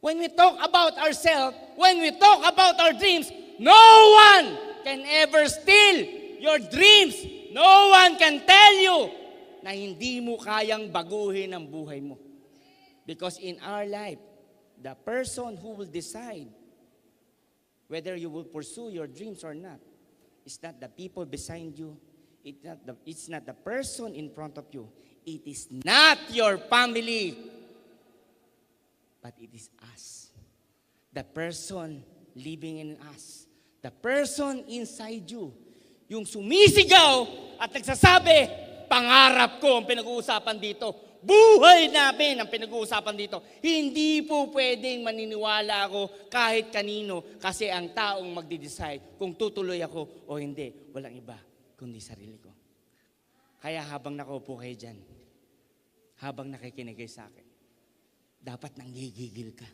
When we talk about ourselves, when we talk about our dreams, no one can ever steal your dreams. No one can tell you na hindi mo kayang baguhin ang buhay mo. Because in our life, the person who will decide whether you will pursue your dreams or not is not the people beside you. It's not the, it's not the person in front of you. It is not your family. But it is us. The person living in us. The person inside you. Yung sumisigaw at nagsasabi, pangarap ko ang pinag-uusapan dito. Buhay namin ang pinag-uusapan dito. Hindi po pwedeng maniniwala ako kahit kanino kasi ang taong magde-decide kung tutuloy ako o hindi. Walang iba kundi sarili ko. Kaya habang nakaupo kayo dyan, habang nakikinig kayo sa akin, dapat nanggigigil ka.